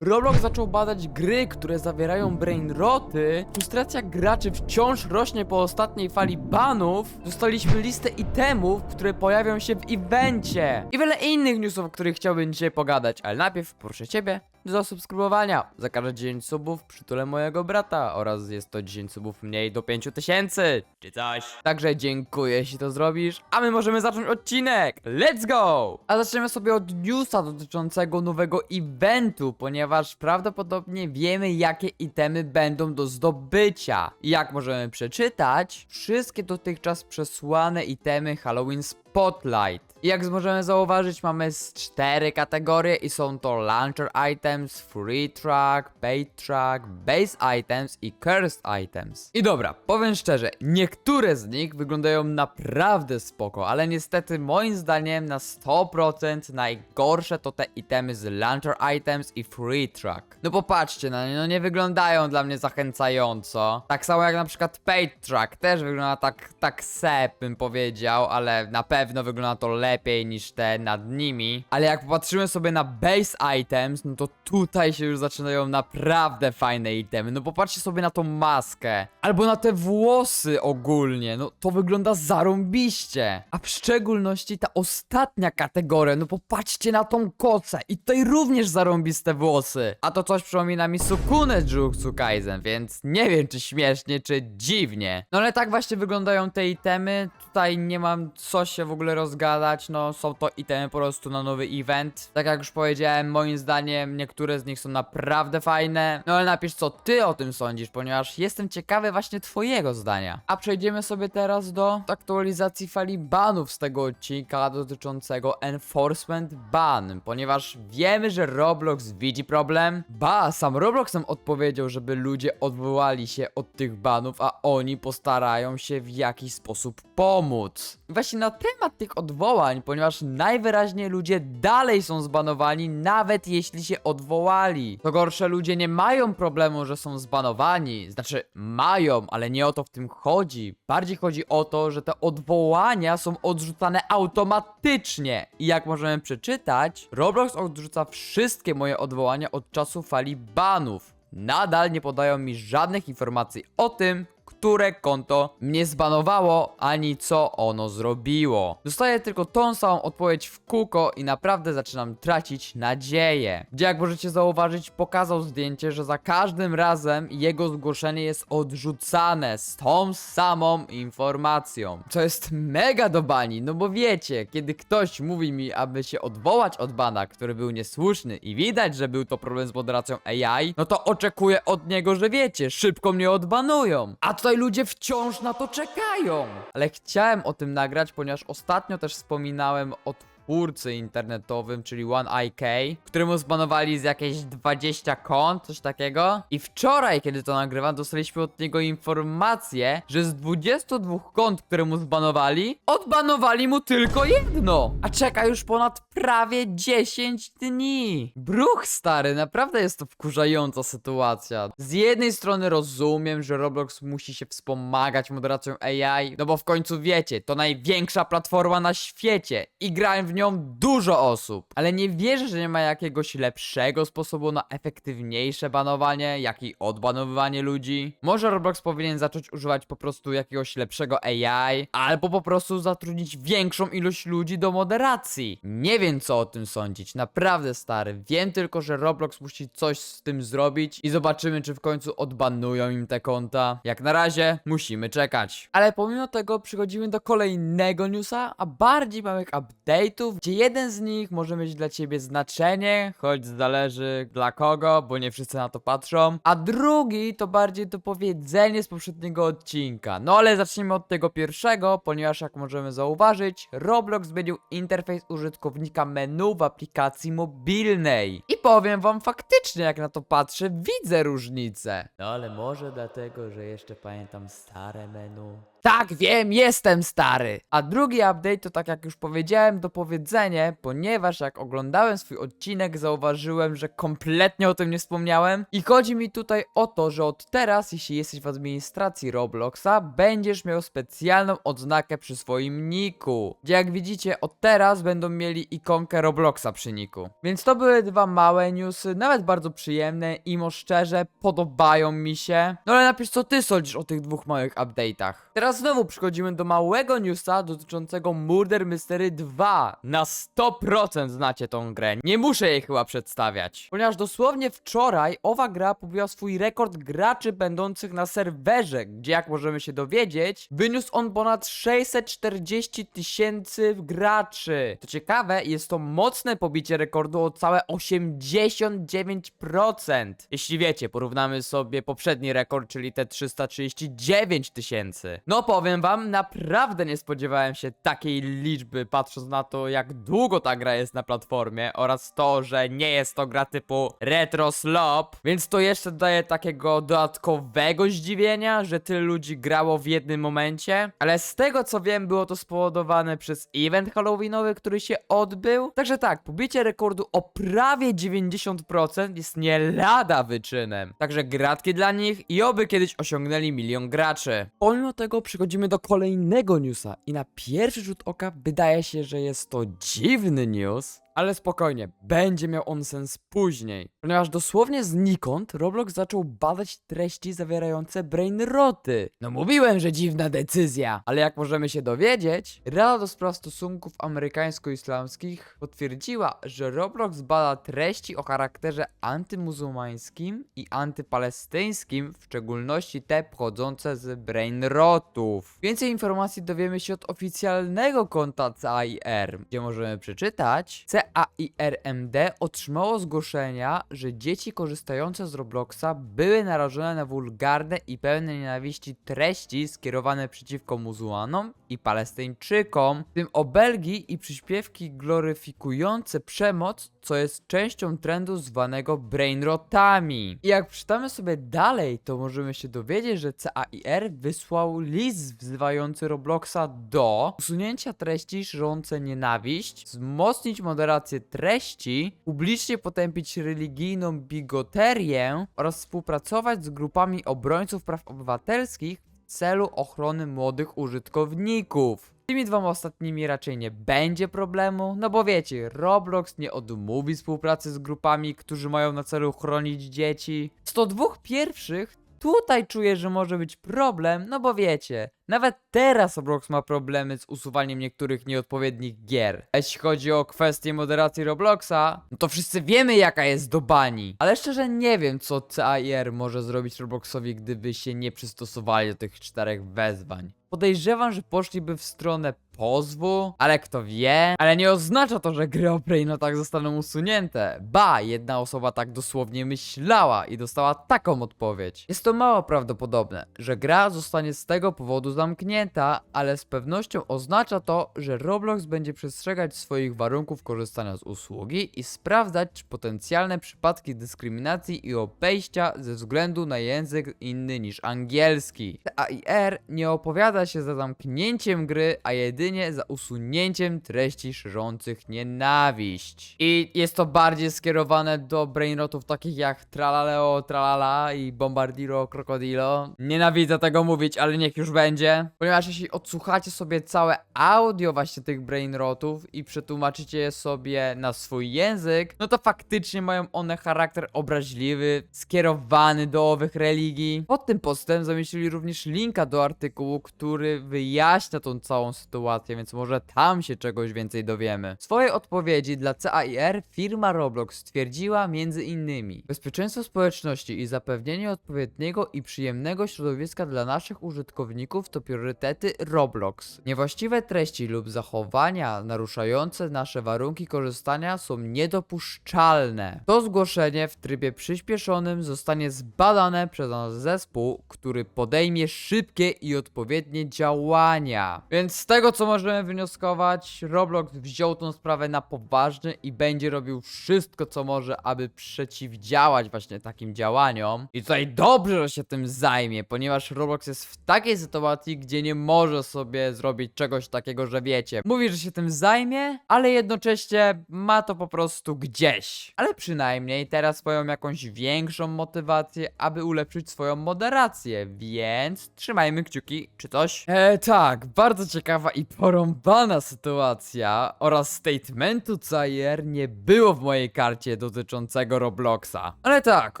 Roblox zaczął badać gry, które zawierają brainroty. Frustracja graczy wciąż rośnie po ostatniej fali banów. Dostaliśmy listę itemów, które pojawią się w evencie. I wiele innych newsów, o których chciałbym dzisiaj pogadać. Ale najpierw proszę ciebie do zasubskrybowania. Za każde 10 subów przytulę mojego brata oraz jest to 10 subów mniej do 5000 czy coś. Także dziękuję, jeśli to zrobisz. A my możemy zacząć odcinek. Let's go! A zaczniemy sobie od newsa dotyczącego nowego eventu, ponieważ prawdopodobnie wiemy, jakie itemy będą do zdobycia. I jak możemy przeczytać, wszystkie dotychczas przesłane itemy Halloween Spotlight. I jak możemy zauważyć, mamy z cztery kategorie i są to Launcher Items, Free Track, Paid Track, Base Items i Cursed Items. I dobra, powiem szczerze, niektóre z nich wyglądają naprawdę spoko, ale niestety moim zdaniem na 100% najgorsze to te itemy z Launcher Items i Free Track. No popatrzcie na nie, no nie wyglądają dla mnie zachęcająco. Tak samo jak na przykład Paid Track też wygląda tak, tak sep bym powiedział, ale na pewno wygląda to lepiej niż te nad nimi. Ale jak popatrzymy sobie na base items, no to tutaj się już zaczynają naprawdę fajne itemy. No popatrzcie sobie na tą maskę. Albo na te włosy ogólnie. No to wygląda zarąbiście. A w szczególności ta ostatnia kategoria. No popatrzcie na tą kocę. I tutaj również zarąbiste włosy. A to coś przypomina mi Sukunę Jujutsu Kaisen, więc nie wiem czy śmiesznie, czy dziwnie. No ale tak właśnie wyglądają te itemy. Tutaj nie mam co się w ogóle rozgadać. No są to itemy po prostu na nowy event. Tak jak już powiedziałem, moim zdaniem niektóre z nich są naprawdę fajne. No ale napisz co ty o tym sądzisz, ponieważ jestem ciekawy właśnie twojego zdania. A przejdziemy sobie teraz do aktualizacji fali banów z tego odcinka dotyczącego enforcement ban, ponieważ wiemy, że Roblox widzi problem. Ba, sam Roblox nam odpowiedział, żeby ludzie odwołali się od tych banów, a oni postarają się w jakiś sposób pomóc. Właśnie na temat tych odwołań, ponieważ najwyraźniej ludzie dalej są zbanowani, nawet jeśli się odwołali. To gorsze, ludzie nie mają problemu, że są zbanowani. Znaczy, mają, ale nie o to w tym chodzi. Bardziej chodzi o to, że te odwołania są odrzucane automatycznie. I jak możemy przeczytać, Roblox odrzuca wszystkie moje odwołania od czasu fali banów. Nadal nie podają mi żadnych informacji o tym, które konto mnie zbanowało, ani co ono zrobiło. Dostaję tylko tą samą odpowiedź w kółko i naprawdę zaczynam tracić nadzieję. Gdzie jak możecie zauważyć, pokazał zdjęcie, że za każdym razem jego zgłoszenie jest odrzucane z tą samą informacją. Co jest mega do bani, no bo wiecie, kiedy ktoś mówi mi, aby się odwołać od bana, który był niesłuszny i widać, że był to problem z moderacją AI, no to oczekuję od niego, że wiecie, szybko mnie odbanują. A tutaj ludzie wciąż na to czekają. Ale chciałem o tym nagrać, ponieważ ostatnio też wspominałem o twórcy internetowym, czyli OneIK, któremu zbanowali z jakieś 20 kont, coś takiego. I wczoraj, kiedy to nagrywam, dostaliśmy od niego informację, że z 22 kont, które mu zbanowali, odbanowali mu tylko jedno. A czeka już ponad prawie 10 dni. Bruch stary, naprawdę jest to wkurzająca sytuacja. Z jednej strony rozumiem, że Roblox musi się wspomagać moderacją AI, no bo w końcu wiecie, to największa platforma na świecie i grają w nią dużo osób. Ale nie wierzę, że nie ma jakiegoś lepszego sposobu na efektywniejsze banowanie, jak i odbanowywanie ludzi. Może Roblox powinien zacząć używać po prostu jakiegoś lepszego AI, albo po prostu zatrudnić większą ilość ludzi do moderacji. Nie wiem co o tym sądzić, naprawdę stary. Wiem tylko, że Roblox musi coś z tym zrobić i zobaczymy, czy w końcu odbanują im te konta. Jak na razie musimy czekać. Ale pomimo tego przechodzimy do kolejnego newsa, a bardziej małych update'ów, gdzie jeden z nich może mieć dla ciebie znaczenie, choć zależy dla kogo, bo nie wszyscy na to patrzą, a drugi to bardziej dopowiedzenie z poprzedniego odcinka. No ale zacznijmy od tego pierwszego, ponieważ jak możemy zauważyć, Roblox zmienił interfejs użytkownika menu w aplikacji mobilnej. I powiem wam faktycznie, jak na to patrzę, widzę różnicę. No ale może dlatego, że jeszcze pamiętam stare menu. Tak, wiem, jestem stary. A drugi update to tak jak już powiedziałem dopowiedzenie, ponieważ jak oglądałem swój odcinek zauważyłem, że kompletnie o tym nie wspomniałem i chodzi mi tutaj o to, że od teraz jeśli jesteś w administracji Robloxa będziesz miał specjalną odznakę przy swoim niku. Gdzie jak widzicie od teraz będą mieli ikonkę Robloxa przy niku. Więc to były dwa małe newsy, nawet bardzo przyjemne i mo szczerze podobają mi się. No ale napisz co ty sądzisz o tych dwóch małych update'ach. Teraz znowu przychodzimy do małego newsa dotyczącego Murder Mystery 2. Na 100% znacie tą grę. Nie muszę jej chyba przedstawiać. Ponieważ dosłownie wczoraj owa gra pobiła swój rekord graczy będących na serwerze, gdzie jak możemy się dowiedzieć, wyniósł on ponad 640 tysięcy graczy. To ciekawe, jest to mocne pobicie rekordu o całe 89%. Jeśli wiecie, porównamy sobie poprzedni rekord, czyli te 339 tysięcy. No powiem wam, naprawdę nie spodziewałem się takiej liczby, patrząc na to, jak długo ta gra jest na platformie oraz to, że nie jest to gra typu retro slop, więc to jeszcze daje takiego dodatkowego zdziwienia, że tyle ludzi grało w jednym momencie, ale z tego co wiem, było to spowodowane przez event halloweenowy, który się odbył. Także tak, pobicie rekordu o prawie 90% jest nie lada wyczynem. Także gratki dla nich i oby kiedyś osiągnęli milion graczy. Pomimo tego przechodzimy do kolejnego newsa i na pierwszy rzut oka wydaje się, że jest to dziwny news, ale spokojnie, będzie miał on sens później. Ponieważ dosłownie znikąd Roblox zaczął badać treści zawierające brainroty. No mówiłem, że dziwna decyzja, ale jak możemy się dowiedzieć, Rada do Spraw Stosunków Amerykańsko-Islamskich potwierdziła, że Roblox bada treści o charakterze antymuzułmańskim i antypalestyńskim, w szczególności te pochodzące z brainrotów. Więcej informacji dowiemy się od oficjalnego konta CAIR, gdzie możemy przeczytać CAIRMD otrzymało zgłoszenia, że dzieci korzystające z Robloxa były narażone na wulgarne i pełne nienawiści treści skierowane przeciwko muzułmanom i palestyńczykom, w tym obelgi i przyśpiewki gloryfikujące przemoc, co jest częścią trendu zwanego brainrotami. I jak przeczytamy sobie dalej, to możemy się dowiedzieć, że CAIR wysłał list wzywający Robloxa do usunięcia treści szerzące nienawiść, wzmocnić moderację treści, publicznie potępić religijną bigoterię oraz współpracować z grupami obrońców praw obywatelskich w celu ochrony młodych użytkowników. Tymi dwoma ostatnimi raczej nie będzie problemu, no bo wiecie, Roblox nie odmówi współpracy z grupami, którzy mają na celu chronić dzieci. Z to dwóch pierwszych Tutaj czuję, że może być problem, no bo wiecie, nawet teraz Roblox ma problemy z usuwaniem niektórych nieodpowiednich gier. Jeśli chodzi o kwestię moderacji Robloxa, no to wszyscy wiemy jaka jest do bani. Ale szczerze nie wiem, co CAIR może zrobić Robloxowi, gdyby się nie przystosowali do tych czterech wezwań. Podejrzewam, że poszliby w stronę pozwu, ale kto wie? Ale nie oznacza to, że gry o brainotach zostaną usunięte. Ba, jedna osoba tak dosłownie myślała i dostała taką odpowiedź. Jest to mało prawdopodobne, że gra zostanie z tego powodu zamknięta, ale z pewnością oznacza to, że Roblox będzie przestrzegać swoich warunków korzystania z usługi i sprawdzać, czy potencjalne przypadki dyskryminacji i obejścia ze względu na język inny niż angielski. AIR nie opowiada się za zamknięciem gry, a jedynie za usunięciem treści szerzących nienawiść. I jest to bardziej skierowane do brainrotów takich jak Tralaleo, Tralala i Bombardiro, Crocodilo. Nienawidzę tego mówić, ale niech już będzie. Ponieważ jeśli odsłuchacie sobie całe audio właśnie tych brainrotów i przetłumaczycie je sobie na swój język, no to faktycznie mają one charakter obraźliwy, skierowany do owych religii. Pod tym postem zamieścili również linka do artykułu, który wyjaśnia tą całą sytuację, więc może tam się czegoś więcej dowiemy. W swojej odpowiedzi dla CAIR firma Roblox stwierdziła między innymi bezpieczeństwo społeczności i zapewnienie odpowiedniego i przyjemnego środowiska dla naszych użytkowników to priorytety Roblox. Niewłaściwe treści lub zachowania naruszające nasze warunki korzystania są niedopuszczalne. To zgłoszenie w trybie przyspieszonym zostanie zbadane przez nasz zespół, który podejmie szybkie i odpowiednie działania. Więc z tego co możemy wnioskować, Roblox wziął tą sprawę na poważnie i będzie robił wszystko co może, aby przeciwdziałać właśnie takim działaniom. I tutaj dobrze, że się tym zajmie, ponieważ Roblox jest w takiej sytuacji, gdzie nie może sobie zrobić czegoś takiego, że wiecie. Mówi, że się tym zajmie, ale jednocześnie ma to po prostu gdzieś. Ale przynajmniej teraz swoją jakąś większą motywację, aby ulepszyć swoją moderację, więc trzymajmy kciuki, czy coś? E, tak, bardzo ciekawa i porąbana sytuacja oraz statementu Cajer nie było w mojej karcie dotyczącego Robloxa. Ale tak,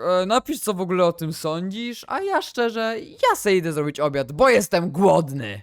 e, napisz co w ogóle o tym sądzisz, a ja szczerze, ja se idę zrobić obiad, bo jestem głodny.